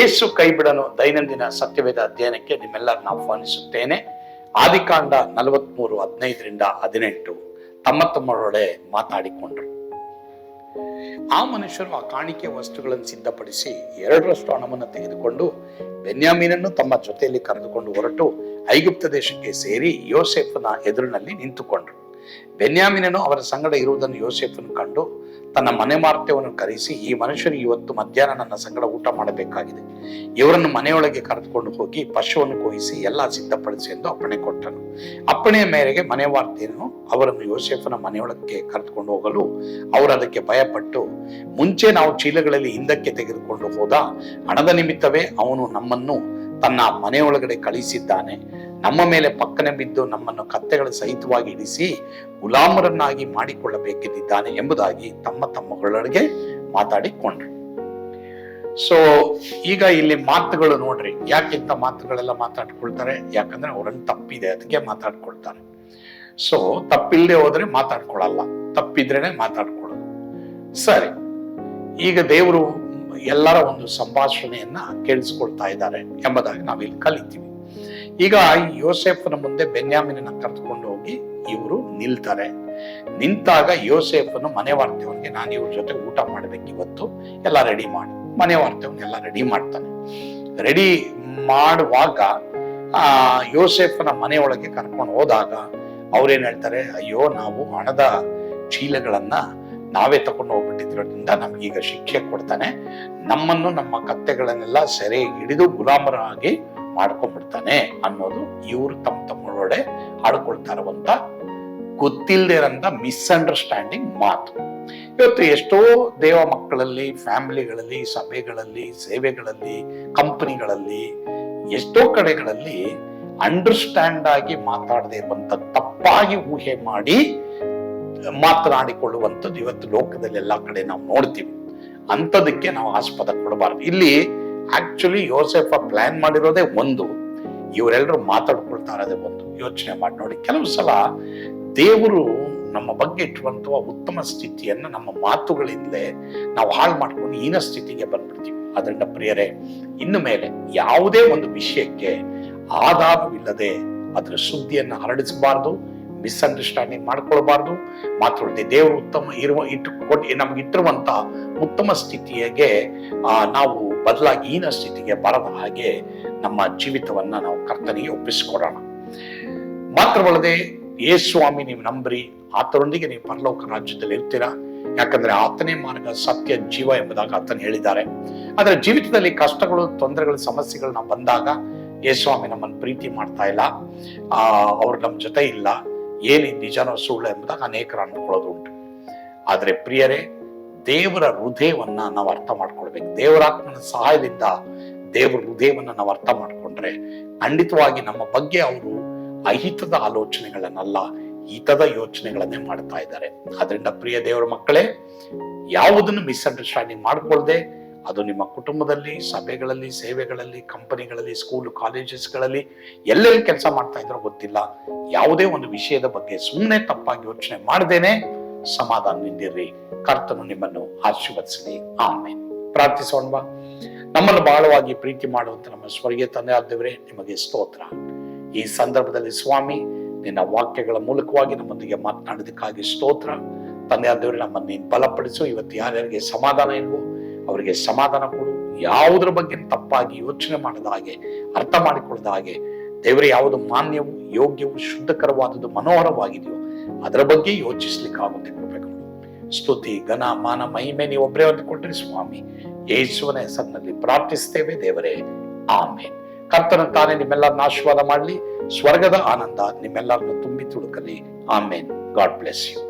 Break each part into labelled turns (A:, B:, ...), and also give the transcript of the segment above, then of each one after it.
A: ಯೇಸು ಕೈಬಿಡನು ದೈನಂದಿನ ಸತ್ಯವೇದ ಅಧ್ಯಯನಕ್ಕೆ ನಿಮ್ಮೆಲ್ಲರನ್ನ ಆಹ್ವಾನಿಸುತ್ತೇನೆ. ಆದಿಕಾಂಡ ನಲವತ್ಮೂರು ಹದಿನೈದರಿಂದ ಹದಿನೆಂಟು ತಮ್ಮ ತಮ್ಮರೊಡೆ ಮಾತಾಡಿಕೊಂಡರು. ಆ ಮನುಷ್ಯರು ಆ ಕಾಣಿಕೆ ವಸ್ತುಗಳನ್ನು ಸಿದ್ಧಪಡಿಸಿ ಎರಡರಷ್ಟು ಹಣವನ್ನು ತೆಗೆದುಕೊಂಡು ಬೆನ್ಯಾಮೀನನ್ನು ತಮ್ಮ ಜೊತೆಯಲ್ಲಿ ಕರೆದುಕೊಂಡು ಹೊರಟು ಐಗುಪ್ತ ದೇಶಕ್ಕೆ ಸೇರಿ ಯೋಸೆಫನ ಎದುರಿನಲ್ಲಿ ನಿಂತುಕೊಂಡ್ರು. ಬೆನ್ಯಾಮಿನನು ಅವರ ಸಂಗಡ ಇರುವುದನ್ನು ಯೋಸೆಫನು ಕಂಡು ತನ್ನ ಮನೆ ಮಾರ್ತ್ಯವನ್ನು ಕರೆಸಿ ಈ ಮನುಷ್ಯರು ಇವತ್ತು ಮಧ್ಯಾಹ್ನ ನನ್ನ ಸಂಗಡ ಊಟ ಮಾಡಬೇಕಾಗಿದೆ. ಇವರನ್ನು ಮನೆಯೊಳಗೆ ಕರೆದುಕೊಂಡು ಹೋಗಿ ಪಶುವನ್ನು ಕೊಯಿಸಿ ಎಲ್ಲ ಸಿದ್ಧಪಡಿಸಿ ಎಂದು ಅಪ್ಪಣೆ ಕೊಟ್ಟನು. ಅಪ್ಪಣೆಯ ಮೇರೆಗೆ ಮನೆ ವಾರ್ತೆಯನ್ನು ಅವರನ್ನು ಯೋಸೆಫನ ಮನೆಯೊಳಗೆ ಕರೆದುಕೊಂಡು ಹೋಗಲು ಅವರು ಅದಕ್ಕೆ ಭಯಪಟ್ಟು, ಮುಂಚೆ ನಾವು ಚೀಲಗಳಲ್ಲಿ ಹಿಂದಕ್ಕೆ ತೆಗೆದುಕೊಂಡು ಹೋದ ಹಣದ ನಿಮಿತ್ತವೇ ಅವನು ನಮ್ಮನ್ನು ತನ್ನ ಮನೆಯೊಳಗಡೆ ಕಳಿಸಿದ್ದಾನೆ. ನಮ್ಮ ಮೇಲೆ ಪಕ್ಕನೆ ಬಿದ್ದು ನಮ್ಮನ್ನು ಕತ್ತೆಗಳ ಸಹಿತವಾಗಿ ಇಳಿಸಿ ಗುಲಾಮರನ್ನಾಗಿ ಮಾಡಿಕೊಳ್ಳಬೇಕೆಂದಿದ್ದಾನೆ ಎಂಬುದಾಗಿ ತಮ್ಮ ತಮ್ಮಗಳೊಳಗೆ ಮಾತಾಡಿಕೊಂಡ್ರು. ಸೊ ಈಗ ಇಲ್ಲಿ ಮಾತುಗಳು ನೋಡ್ರಿ, ಯಾಕಿಂತ ಮಾತುಗಳೆಲ್ಲ ಮಾತಾಡ್ಕೊಳ್ತಾರೆ? ಯಾಕಂದ್ರೆ ಅವರನ್ನು ತಪ್ಪಿದೆ ಅದಕ್ಕೆ ಮಾತಾಡ್ಕೊಳ್ತಾರೆ. ಸೊ ತಪ್ಪಿಲ್ಲದೆ ಹೋದ್ರೆ ಮಾತಾಡ್ಕೊಳ್ಳಲ್ಲ ತಪ್ಪಿದ್ರೇನೆ ಮಾತಾಡ್ಕೊಳ್ಳೋದು ಸರಿ, ಈಗ ದೇವರು ಎಲ್ಲರ ಒಂದು ಸಂಭಾಷಣೆಯನ್ನ ಕೇಳಿಸ್ಕೊಳ್ತಾ ಇದ್ದಾರೆ ಎಂಬುದಾಗಿ ನಾವಿಲ್ಲಿ ಕಲಿತೀವಿ. ಈಗ ಯೋಸೆಫನ ಮುಂದೆ ಬೆನ್ಯಾಮಿನ ಕರೆದುಕೊಂಡು ಹೋಗಿ ಇವರು ನಿಲ್ತಾರೆ. ನಿಂತಾಗ ಯೋಸೆಫನು ಮನೆ ವಾರ್ತೆಯವನಿಗೆ, ನಾನು ಇವ್ರ ಜೊತೆ ಊಟ ಮಾಡ್ಬೇಕು ಇವತ್ತು, ಎಲ್ಲ ರೆಡಿ ಮಾಡಿ. ಮನೆ ವಾರ್ತೆಯವನ್ನ ಎಲ್ಲ ರೆಡಿ ಮಾಡ್ತಾನೆ. ರೆಡಿ ಮಾಡುವಾಗ, ಆ, ಯೋಸೆಫನ ಮನೆಯೊಳಗೆ ಕರ್ಕೊಂಡು ಹೋದಾಗ ಅವ್ರೇನ್ ಹೇಳ್ತಾರೆ, ಅಯ್ಯೋ, ನಾವು ಹಣದ ಚೀಲಗಳನ್ನ ನಾವೇ ತಗೊಂಡು ಹೋಗ್ಬಿಟ್ಟಿದ್ರಿಂದ ನಮಗೀಗ ಶಿಕ್ಷೆ ಕೊಡ್ತಾನೆ. ನಮ್ಮನ್ನು ನಮ್ಮ ಕತ್ತೆಗಳನ್ನೆಲ್ಲ ಸೆರೆ ಹಿಡಿದು ಗುಲಾಮರಾಗಿ ಮಾಡ್ಕೊಂಡ್ಬಿಡ್ತಾನೆ ಅನ್ನೋದು ಇವ್ರು ತಮ್ಮ ತಮ್ಮೊಡೆ ಆಡ್ಕೊಳ್ತಾ ಇರುವಂತ ಗೊತ್ತಿಲ್ಲದೆ ಇರೋಂಥ ಮಿಸ್ಅಂಡರ್ಸ್ಟ್ಯಾಂಡಿಂಗ್ ಮಾತು. ಇವತ್ತು ಎಷ್ಟೋ ದೇವ ಮಕ್ಕಳಲ್ಲಿ, ಫ್ಯಾಮಿಲಿಗಳಲ್ಲಿ, ಸಭೆಗಳಲ್ಲಿ, ಸೇವೆಗಳಲ್ಲಿ, ಕಂಪನಿಗಳಲ್ಲಿ, ಎಷ್ಟೋ ಕಡೆಗಳಲ್ಲಿ ಅಂಡರ್ಸ್ಟ್ಯಾಂಡ್ ಆಗಿ ಮಾತಾಡದೆ ಇರುವಂತ ತಪ್ಪಾಗಿ ಊಹೆ ಮಾಡಿ ಮಾತನಾಡಿಕೊಳ್ಳುವಂಥದ್ದು ಇವತ್ತು ಲೋಕದಲ್ಲಿ ಎಲ್ಲ ಕಡೆ ನಾವು ನೋಡ್ತೀವಿ. ಅಂಥದಕ್ಕೆ ನಾವು ಆಸ್ಪದ ಕೊಡಬಾರ್ದು. ಇಲ್ಲಿ ಆಕ್ಚುಲಿ ಯೋಸೆಫ ಪ್ಲಾನ್ ಮಾಡಿರೋದೇ ಒಂದು. ಇವರೆಲ್ಲರೂ ಮಾತಾಡ್ಕೊಳ್ತಾ ಇರೋದೇ ಒಂದು ಯೋಚನೆ ಮಾಡಿ ನೋಡಿ. ಕೆಲವು ಸಲ ದೇವರು ನಮ್ಮ ಬಗ್ಗೆ ಇಟ್ಟುವಂತಹ ಉತ್ತಮ ಸ್ಥಿತಿಯನ್ನು ನಮ್ಮ ಮಾತುಗಳಿಂದಲೇ ನಾವು ಹಾಳು ಮಾಡ್ಕೊಂಡು ಹೀನ ಸ್ಥಿತಿಗೆ ಬಂದ್ಬಿಡ್ತೀವಿ. ಅದರಿಂದ ಪ್ರಿಯರೇ, ಇನ್ನು ಮೇಲೆ ಯಾವುದೇ ಒಂದು ವಿಷಯಕ್ಕೆ ಆಧಾರವಿಲ್ಲದೆ ಅದರ ಸುದ್ದಿಯನ್ನು ಹರಡಿಸಬಾರ್ದು. ಮಿಸ್ಅಂಡರ್ಸ್ಟ್ಯಾಂಡಿಂಗ್ ಮಾಡ್ಕೊಳ್ಬಾರ್ದು. ಮಾತ್ರವಲ್ಲದೆ ದೇವರು ಉತ್ತಮ ಇರುವ ಇಟ್ಟು ಕೊಟ್ಟು ನಮ್ಗೆ ಇಟ್ಟಿರುವಂತ ಉತ್ತಮ ಸ್ಥಿತಿಗೆ ನಾವು ಬದಲಾಗಿ ಈನ ಸ್ಥಿತಿಗೆ ಬರದ ಹಾಗೆ ನಮ್ಮ ಜೀವಿತವನ್ನ ನಾವು ಕರ್ತನಿಗೆ ಒಪ್ಪಿಸಿಕೊಡೋಣ. ಮಾತ್ರವಲ್ಲದೆ ಏ ಸ್ವಾಮಿ ನೀವು ನಂಬ್ರಿ ಆತರೊಂದಿಗೆ ನೀವು ಪರಲೋಕ ರಾಜ್ಯದಲ್ಲಿ ಇರ್ತೀರಾ? ಯಾಕಂದ್ರೆ ಆತನೇ ಮಾರ್ಗ, ಸತ್ಯ, ಜೀವ ಎಂಬುದಾಗಿ ಆತನು ಹೇಳಿದ್ದಾರೆ. ಆದರೆ ಜೀವಿತದಲ್ಲಿ ಕಷ್ಟಗಳು, ತೊಂದರೆಗಳು ಸಮಸ್ಯೆಗಳನ್ನ ಬಂದಾಗ ಯೇಸ್ವಾಮಿ ನಮ್ಮನ್ನು ಪ್ರೀತಿ ಮಾಡ್ತಾ ಇಲ್ಲ. ಆ, ಅವ್ರು ನಮ್ಮ ಜೊತೆ ಇಲ್ಲ. ಏನಿ ನಿಜನೋ ಸುಳ್ಳು ಎಂಬುದಾಗಿ ಅನೇಕರು ಅನ್ಕೊಳ್ಳೋದು ಉಂಟು ಆದ್ರೆ ಪ್ರಿಯರೇ, ದೇವರ ಹೃದಯವನ್ನ ನಾವು ಅರ್ಥ ಮಾಡ್ಕೊಳ್ಬೇಕು. ದೇವರಾತ್ಮನ ಸಹಾಯದಿಂದ ದೇವರ ಹೃದಯವನ್ನ ನಾವು ಅರ್ಥ ಮಾಡ್ಕೊಂಡ್ರೆ ಖಂಡಿತವಾಗಿ ನಮ್ಮ ಬಗ್ಗೆ ಅವರು ಅಹಿತದ ಆಲೋಚನೆಗಳನ್ನಲ್ಲ, ಹಿತದ ಯೋಚನೆಗಳನ್ನೇ ಮಾಡ್ತಾ ಇದ್ದಾರೆ. ಅದರಿಂದ ಪ್ರಿಯ ದೇವರ ಮಕ್ಕಳೇ, ಯಾವುದನ್ನು ಮಿಸ್ಅಂಡರ್ಸ್ಟ್ಯಾಂಡಿಂಗ್ ಮಾಡ್ಕೊಳ್ದೆ ಅದು ನಿಮ್ಮ ಕುಟುಂಬದಲ್ಲಿ, ಸಭೆಗಳಲ್ಲಿ, ಸೇವೆಗಳಲ್ಲಿ, ಕಂಪನಿಗಳಲ್ಲಿ ಸ್ಕೂಲ್ ಕಾಲೇಜಸ್ಗಳಲ್ಲಿ ಎಲ್ಲೆಲ್ಲಿ ಕೆಲಸ ಮಾಡ್ತಾ ಇದ್ರೋ ಗೊತ್ತಿಲ್ಲ. ಯಾವುದೇ ಒಂದು ವಿಷಯದ ಬಗ್ಗೆ ಸುಮ್ಮನೆ ತಪ್ಪಾಗಿ ಯೋಚನೆ ಮಾಡದೇನೆ ಸಮಾಧಾನದಿಂದಿರ್ರಿ ಕರ್ತನು ನಿಮ್ಮನ್ನು ಆಶೀರ್ವದಿಸಲಿ. ಆಮೇಲೆ ಪ್ರಾರ್ಥಿಸೋಣವಾ ನಮ್ಮನ್ನು ಬಹಳವಾಗಿ ಪ್ರೀತಿ ಮಾಡುವಂತ ನಮ್ಮ ಸ್ವರ್ಗೀಯ ತಂದೆ ಆದವರೇ ನಿಮಗೆ ಸ್ತೋತ್ರ. ಈ ಸಂದರ್ಭದಲ್ಲಿ ಸ್ವಾಮಿ, ನಿನ್ನ ವಾಕ್ಯಗಳ ಮೂಲಕವಾಗಿ ನಮ್ಮೊಂದಿಗೆ ಮಾತನಾಡೋದಕ್ಕಾಗಿ ಸ್ತೋತ್ರ. ತಂದೆ ಆದವರೇ ನಮ್ಮನ್ನು ನೀನು ಬಲಪಡಿಸು. ಇವತ್ತು ಯಾರ್ಯಾರಿಗೆ ಸಮಾಧಾನ ಇಲ್ವೋ ಅವರಿಗೆ ಸಮಾಧಾನ ಕೊಡು. ಯಾವುದ್ರ ಬಗ್ಗೆ ತಪ್ಪಾಗಿ ಯೋಚನೆ ಮಾಡದ ಹಾಗೆ, ಅರ್ಥ ಮಾಡಿಕೊಳ್ಳದ ಹಾಗೆ, ದೇವರ ಯಾವುದು ಮಾನ್ಯವು, ಯೋಗ್ಯವು, ಶುದ್ಧಕರವಾದದ್ದು ಮನೋಹರವಾಗಿದೆಯೋ, ಅದರ ಬಗ್ಗೆ ಯೋಚಿಸ್ಲಿಕ್ಕೆ ಆಗುತ್ತೆ ಕೊಡ್ಬೇಕು
B: ಸ್ತುತಿ, ಘನ, ಮಾನ, ಮಹಿಮೆ ನೀವು ಒಬ್ಬರೇ ಕೊಟ್ಟರೆ ಸ್ವಾಮಿ ಯೇಸುವನ ಹೆಸರಿನಲ್ಲಿ ಪ್ರಾರ್ಥಿಸ್ತೇವೆ ದೇವರೇ. ಆಮೆ ಕರ್ತನ ತಾನೇ ನಿಮ್ಮೆಲ್ಲರನ್ನ ಆಶೀರ್ವಾದ ಮಾಡಲಿ. ಸ್ವರ್ಗದ ಆನಂದ ನಿಮ್ಮೆಲ್ಲರನ್ನು ತುಂಬಿ ತುಳುಕಲಿ. ಆಮೇನ್. God bless
A: you.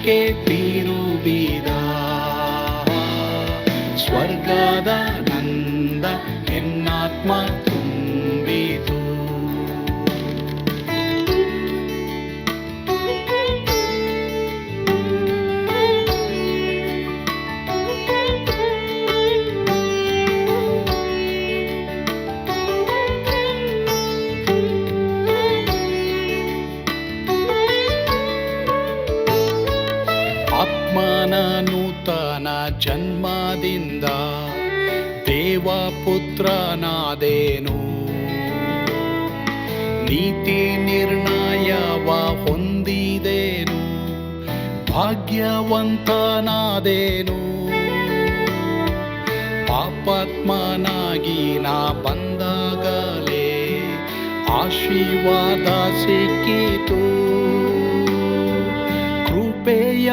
A: ದಿನಕ್ಕೆ ತಿರುಬಿದ ಸ್ವರ್ಗದ ನಂದ ಎನ್ನಾತ್ಮ ದೇವಪುತ್ರನಾದೇನು ನೀತಿ ನಿರ್ಣಯವ ಹೊಂದಿದೇನು? ಭಾಗ್ಯವಂತನಾದೇನು? ಪಾಪಾತ್ಮನಾಗಿ ನಾ ಬಂದಾಗಲೇ ಆಶೀರ್ವಾದ ಸಿಕ್ಕಿತು. ಕೃಪೆಯ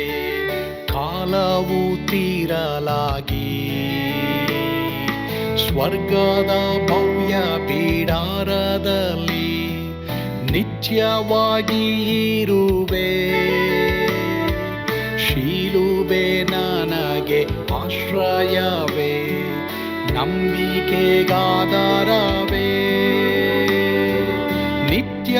A: ಕಾಲವು ತೀರಲಾಗಿ. ಸ್ವರ್ಗದ ಭವ್ಯ ಬೀಡಾರದಲ್ಲಿ ನಿತ್ಯವಾಗಿ ಇರುವೆ. ಶೀಲುಬೆ ನನಗೆ ಆಶ್ರಯವೇ ನಂಬಿಕೆಗಾದರವೇ. ನಿತ್ಯ